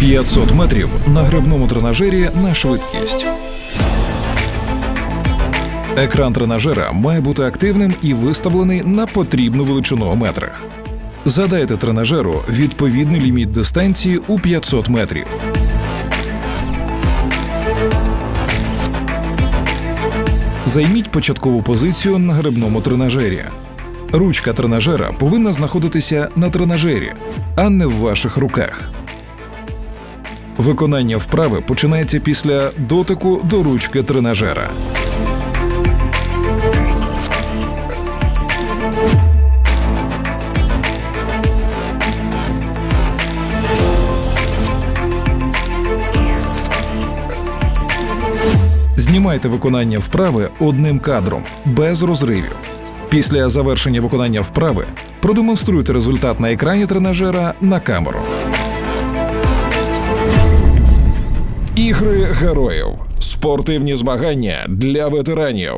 500 метрів на грибному тренажері на швидкість. Екран тренажера має бути активним і виставлений на потрібну величину у метрах. Задайте тренажеру відповідний ліміт дистанції у 500 метрів. Займіть початкову позицію на грибному тренажері. Ручка тренажера повинна знаходитися на тренажері, а не в ваших руках. Виконання вправи починається після дотику до ручки тренажера. Знімайте виконання вправи одним кадром, без розривів. Після завершення виконання вправи продемонструйте результат на екрані тренажера на камеру. Ігри героїв, спортивні змагання для ветеранів.